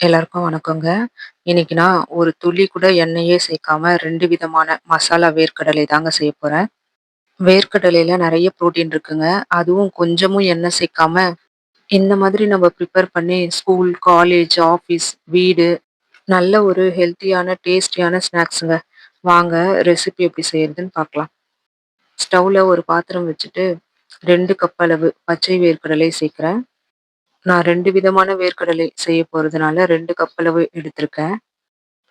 எல்லாருக்கும் வணக்கங்க. இன்னைக்கு நான் ஒரு துளி கூட எண்ணெயே சேர்க்காம 2 விதமான மசாலா வேர்க்கடலை தாங்க செய்ய போறேன். வேர்க்கடலையில நெறைய புரோட்டீன் இருக்குங்க. அதுவும் கொஞ்சமும் எண்ணெய் சேர்க்காம, இந்த மாதிரி நம்ம ப்ரிப்பேர் பண்ணி ஸ்கூல், காலேஜ், ஆஃபீஸ், வீடு நல்ல ஒரு ஹெல்த்தியான, டேஸ்டியான ஸ்நாக்ஸுங்க. வாங்க ரெசிபி எப்படி செய்யறதுன்னு பார்க்கலாம். ஸ்டவ்ல ஒரு பாத்திரம் வச்சுட்டு 2 கப் அளவு பச்சை வேர்க்கடலை சேர்க்கிறேன். நான் 2 விதமான வேர்க்கடலை செய்ய போறதுனால 2 கப் அளவு எடுத்திருக்கேன்.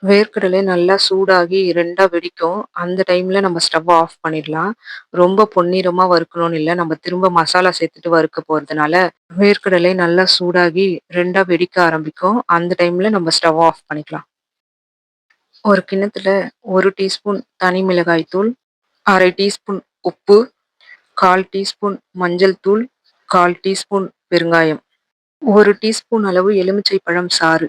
வேர்க்கடலை நல்லா சூடாகி 2ஆ வெடிக்கும். அந்த டைம்ல நம்ம ஸ்டவ்வை ஆஃப் பண்ணிடலாம். ரொம்ப பொன்னிறமா வறுக்கணும்னு இல்ல. நம்ம திரும்ப மசாலா சேர்த்துட்டு வறுக்க போறதுனால, வேர்க்கடலை நல்லா சூடாகி 2ஆ வெடிக்க ஆரம்பிக்கும். அந்த டைம்ல நம்ம ஸ்டவ் ஆஃப் பண்ணிக்கலாம். ஒரு கிண்ணத்துல 1 டீஸ்பூன் தனி மிளகாய் தூள், 1/2 டீஸ்பூன் உப்பு, 1/4 டீஸ்பூன் மஞ்சள் தூள், 1/4 டீஸ்பூன் பெருங்காயம், ஒரு டீஸ்பூன் அளவு எலுமிச்சை பழம் சாறு.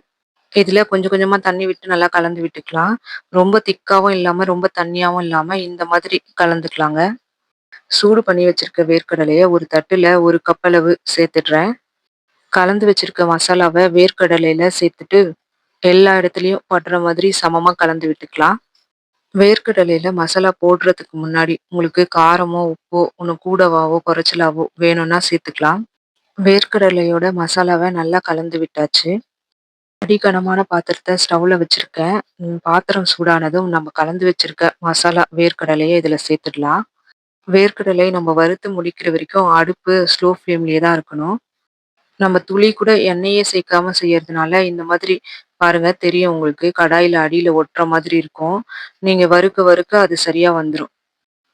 இதில் கொஞ்சம் கொஞ்சமாக தண்ணி விட்டு நல்லா கலந்து விட்டுக்கலாம். ரொம்ப திக்காவும் இல்லாமல் ரொம்ப தண்ணியாகவும் இல்லாமல் இந்த மாதிரி கலந்துக்கலாங்க. சூடு பண்ணி வச்சிருக்க வேர்க்கடலையை ஒரு தட்டில் ஒரு கப் அளவு சேர்த்துடுறேன். கலந்து வச்சிருக்க மசாலாவை வேர்க்கடலையில் சேர்த்துட்டு, எல்லா இடத்துலையும் படுற மாதிரி சமமாக கலந்து விட்டுக்கலாம். வேர்க்கடலையில மசாலா போடுறதுக்கு முன்னாடி உங்களுக்கு காரமோ, உப்போ ஒன்று கூடவாவோ, குறைச்சலாவோ வேணும்னா சேர்த்துக்கலாம். வேர்க்கடலையோட மசாலாவ நல்லா கலந்து விட்டாச்சு. அடிக்கனமான பாத்திரத்த ஸ்டவ்ல வச்சிருக்கேன். ம் பாத்திரம் சூடானதும் நம்ம கலந்து வச்சிருக்க மசாலா வேர்க்கடலைய இதுல சேர்த்துடலாம். வேர்க்கடலை நம்ம வறுத்து முடிக்கிற வரைக்கும் அடுப்பு ஸ்லோ ஃப்ளேம்லயே தான் இருக்கணும். நம்ம துளி கூட எண்ணெயே சேர்க்காம செய்யறதுனால இந்த மாதிரி பாருங்க தெரியும் உங்களுக்கு. கடாயில அடியில ஒட்டுற மாதிரி இருக்கும். நீங்க வறுக்க வறுக்க அது சரியா வந்துரும்.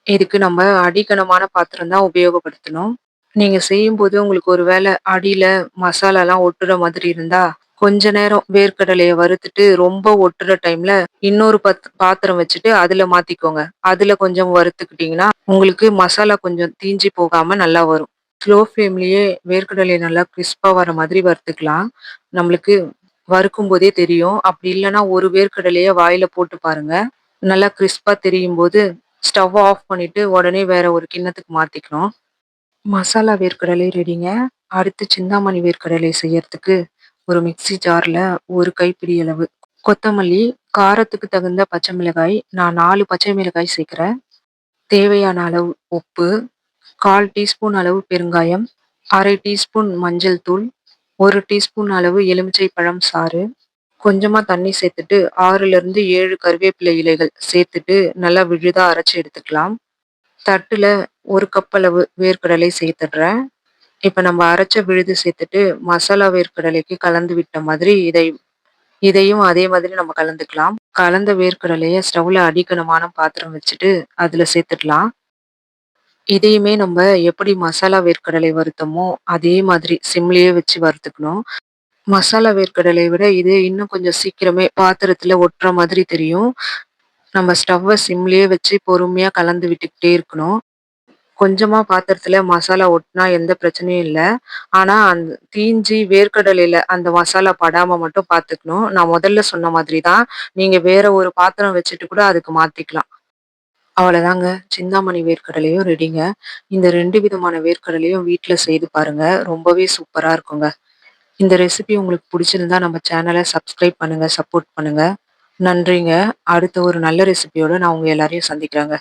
இதுக்கு நம்ம அடிக்கனமான பாத்திரம் தான் உபயோகப்படுத்தணும். நீங்க செய்யும்போது உங்களுக்கு ஒரு வேளை அடியில மசாலாலாம் ஒட்டுற மாதிரி இருந்தா, கொஞ்ச நேரம் வேர்க்கடலைய வறுத்துட்டு ரொம்ப ஒட்டுற டைம்ல இன்னொரு பத் பாத்திரம் வச்சுட்டு அதுல மாத்திக்கோங்க. அதுல கொஞ்சம் வறுத்துக்கிட்டீங்கன்னா, உங்களுக்கு மசாலா கொஞ்சம் தீஞ்சு போகாம நல்லா வரும். ஸ்லோ ஃப்ளேம்லயே வேர்க்கடலையை நல்லா கிரிஸ்பா வர மாதிரி வறுத்துக்கலாம். நம்மளுக்கு வறுக்கும்போதே தெரியும். அப்படி இல்லைன்னா ஒரு வேர்க்கடலைய வாயில போட்டு பாருங்க. நல்லா கிரிஸ்பா தெரியும்போது ஸ்டவ் ஆஃப் பண்ணிட்டு உடனே வேற ஒரு கிண்ணத்துக்கு மாத்திக்கணும். மசாலா வேர்க்கடலை ரெடிங்க. அடுத்து சிந்தாமணி வேர்க்கடலை செய்யறதுக்கு ஒரு மிக்ஸி ஜார்ல ஒரு கைப்பிடி அளவு கொத்தமல்லி, காரத்துக்கு தகுந்த பச்சை மிளகாய், நான் 4 பச்சை மிளகாய் சேர்க்கிறேன். தேவையான அளவு உப்பு, 1/4 டீஸ்பூன் அளவு பெருங்காயம், 1/2 டீஸ்பூன் மஞ்சள் தூள், 1 டீஸ்பூன் அளவு எலுமிச்சை பழம் சாறு, கொஞ்சமா தண்ணி சேர்த்துட்டு 6லிருந்து 7 கருவேப்பிலை இலைகள் சேர்த்துட்டு நல்லா விழுதா அரைச்சு எடுத்துக்கலாம். தட்டுல 1 கப் அளவு வேர்க்கடலை சேர்த்துடுறேன். இப்போ நம்ம அரைச்ச விழுது சேர்த்துட்டு மசாலா வேர்க்கடலைக்கு கலந்து விட்ட மாதிரி இதை இதையும் அதே மாதிரி நம்ம கலந்துக்கலாம். கலந்த வேர்க்கடலைய ஸ்டவ்ல அடிக்கணுமான பாத்திரம் வச்சுட்டு அதுல சேர்த்துடலாம். இதையுமே நம்ம எப்படி மசாலா வேர்க்கடலை வறுத்தோமோ, அதே மாதிரி சிம்லேயே வச்சு வறுத்துக்கணும். மசாலா வேர்க்கடலை விட இது இன்னும் கொஞ்சம் சீக்கிரமே பாத்திரத்துல ஒட்டுற மாதிரி தெரியும். நம்ம ஸ்டவ்வை சிம்லேயே வச்சு பொறுமையாக கலந்து விட்டுக்கிட்டே இருக்கணும். கொஞ்சமா பாத்திரத்துல மசாலா ஒட்டினா எந்த பிரச்சனையும் இல்லை ஆனா அந்த தீஞ்சு வேர்க்கடலையில அந்த மசாலா படாம மட்டும் பார்த்துக்கணும். நான் முதல்ல சொன்ன மாதிரி தான். நீங்க வேற ஒரு பாத்திரம் வச்சுட்டு கூட அதுக்கு மாத்திக்கலாம். அவ்வளோதாங்க. சிந்தாமணி வேர்க்கடலையும் ரெடிங்க. இந்த ரெண்டு விதமான வேர்க்கடலையும் வீட்டில் செய்து பாருங்க. ரொம்பவே சூப்பராக இருக்குங்க. இந்த ரெசிபி உங்களுக்கு பிடிச்சிருந்தா நம்ம சேனலை சப்ஸ்கிரைப் பண்ணுங்க, சப்போர்ட் பண்ணுங்கள் நன்றிங்க. அடுத்த ஒரு நல்ல ரெசிபியோட நான் உங்க எல்லாரையும் சந்திக்கிறேங்க.